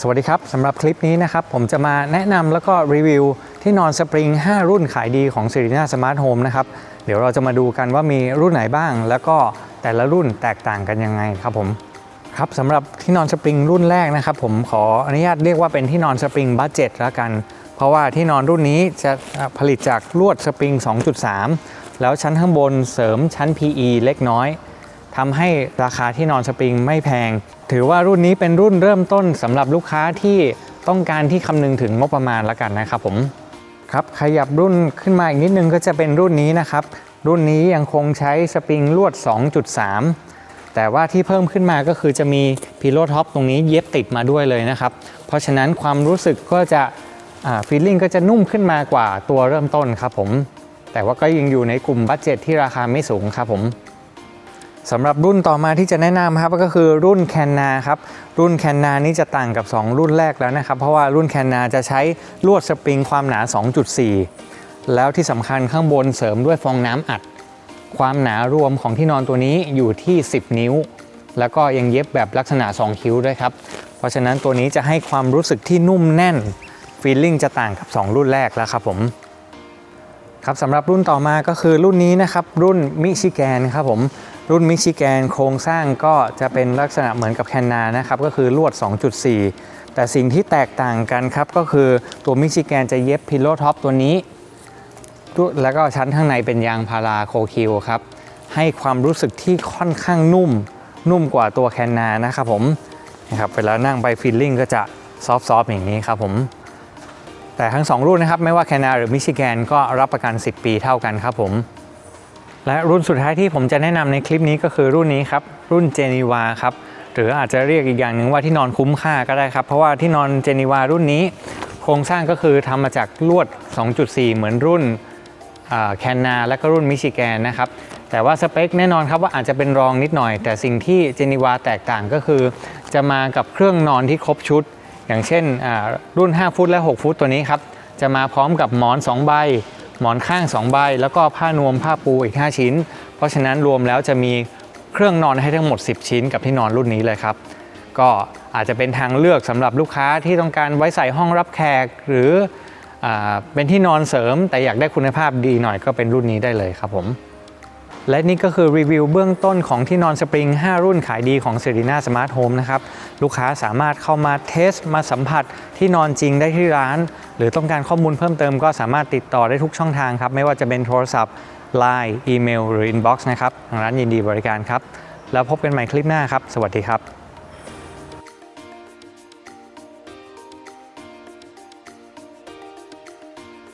สวัสดีครับสำหรับคลิปนี้นะครับผมจะมาแนะนำแล้วก็รีวิวที่นอนสปริง 5 รุ่นขายดีของ s i r i n a Smart Home นะครับเดี๋ยวเราจะมาดูกันว่ามีรุ่นไหนบ้าง แล้วก็แต่ละรุ่นแตกต่างกันยังไงครับผมครับสำหรับที่นอนสปริงรุ่นแรกนะครับผมขออนุญาตเรียกว่าเป็นที่นอนสปริงบั d เจ็ตแล้วกัน เพราะว่าที่นอนรุ่นนี้จะผลิตจากลวดสปริง 2.3 แล้วชั้นข้างบนเสริมชั้น PE เล็กน้อย ทำให้ราคาที่นอนสปริงไม่แพง ถือว่ารุ่นนี้เป็นรุ่นเริ่มต้นสำหรับลูกค้าที่ต้องการที่คำนึงถึงงบประมาณแล้วกันนะครับผมครับขยับรุ่นขึ้นมาอีกนิดนึงก็จะเป็นรุ่นนี้นะครับ รุ่นนี้ยังคงใช้สปริงลวด 2.3 แต่ว่าที่เพิ่มขึ้นมาก็คือจะมีพิโลท็อปตรงนี้เย็บติดมาด้วยเลยนะครับ เพราะฉะนั้นความรู้สึกก็จะฟีลลิ่งก็จะนุ่มขึ้นมากว่าตัวเริ่มต้นครับผม แต่ว่าก็ยังอยู่ในกลุ่มบัตเจ็ตที่ราคาไม่สูงครับผม สำหรับรุ่นต่อมาที่จะแนะนำครับก็คือรุ่นแคนนาครับรุ่นแคนนานี้จะต่างกับ 2 รุ่นแรกแล้วนะครับ เพราะว่ารุ่นแคนนาจะใช้ลวดสปริงความหนา 2.4 แล้วที่สำคัญข้างบนเสริมด้วยฟองน้ำอัด ความหนารวมของที่นอนตัวนี้อยู่ที่ 10 นิ้ว แล้วก็ยังเย็บแบบลักษณะ 2 คิ้วด้วยครับ เพราะฉะนั้นตัวนี้จะให้ความรู้สึกที่นุ่มแน่นฟีลลิ่งจะต่างกับ 2 รุ่นแรกแล้วครับผมครับสำหรับรุ่นต่อมาก็คือรุ่นนี้นะครับรุ่นมิชิแกนครับผม รุ่นมิชิแกนโครงสร้างก็จะเป็นลักษณะเหมือนกับแคนนานะครับก็คือลวด 2.4 แต่สิ่งที่แตกต่างกันครับก็คือตัวมิชิแกนจะเย็บพิโลท็อปตัวนี้ แล้วก็ชั้นข้างในเป็นยางพาราโคคิวครับให้ความรู้สึกที่ค่อนข้างนุ่ม นุ่มกว่าตัวแคนนานะครับผมนะครับเวลานั่งไปฟีลลิ่งก็จะซอฟต์ๆอย่างนี้ครับผมแต่ทั้ง 2 รุ่นนะครับ ไม่ว่าแคนาหรือมิชิแกนก็รับประกัน 10 ปีเท่ากันครับผม และรุ่นสุดท้ายที่ผมจะแนะนำในคลิปนี้ก็คือรุ่นนี้ครับ รุ่นเจนีวาครับ หรืออาจจะเรียกอีกอย่างหนึ่งว่าที่นอนคุ้มค่าก็ได้ครับ เพราะว่าที่นอนเจนีวารุ่นนี้ โครงสร้างก็คือทำมาจากลวด 2.4 เหมือนรุ่นแคนนาและก็รุ่นมิชิแกนนะครับ แต่ว่าสเปคแน่นอนครับว่าอาจจะเป็นรองนิดหน่อย แต่สิ่งที่เจนีวาแตกต่างก็คือ จะมากับเครื่องนอนที่ครบชุด อย่างเช่นรุ่น 5 ฟุตและ 6 ฟุตตัวนี้ครับจะมาพร้อมกับหมอน 2 ใบ หมอนข้าง 2 ใบ แล้วก็ผ้านวมผ้าปูอีก 5 ชิ้น เพราะฉะนั้นรวมแล้วจะมีเครื่องนอนให้ทั้งหมด 10 ชิ้นกับที่นอนรุ่นนี้เลยครับ ก็อาจจะเป็นทางเลือกสำหรับลูกค้าที่ต้องการไว้ใส่ห้องรับแขกหรืออเป็นที่นอนเสริมแต่อยากได้คุณภาพดีหน่อยก็เป็นรุ่นนี้ได้เลยครับผม และนี่ก็คือรีวิวเบื้องต้นของที่นอนสปริง 5 รุ่นขายดีของ s e r e n a Smart Home นะครับ ลูกค้าสามารถเข้ามาเทสมาสัมผัสที่นอนจริงได้ที่ร้าน หรือต้องการข้อมูลเพิ่มเติมก็สามารถติดต่อได้ทุกช่องทางครับ ไม่ว่าจะเป็นโทรศัพท์ Line อีเมลหรือ Inbox นะครับ ทางร้านยินดีบริการครับ แล้วพบกันใหม่คลิปหน้าครับ สวัสดีครับ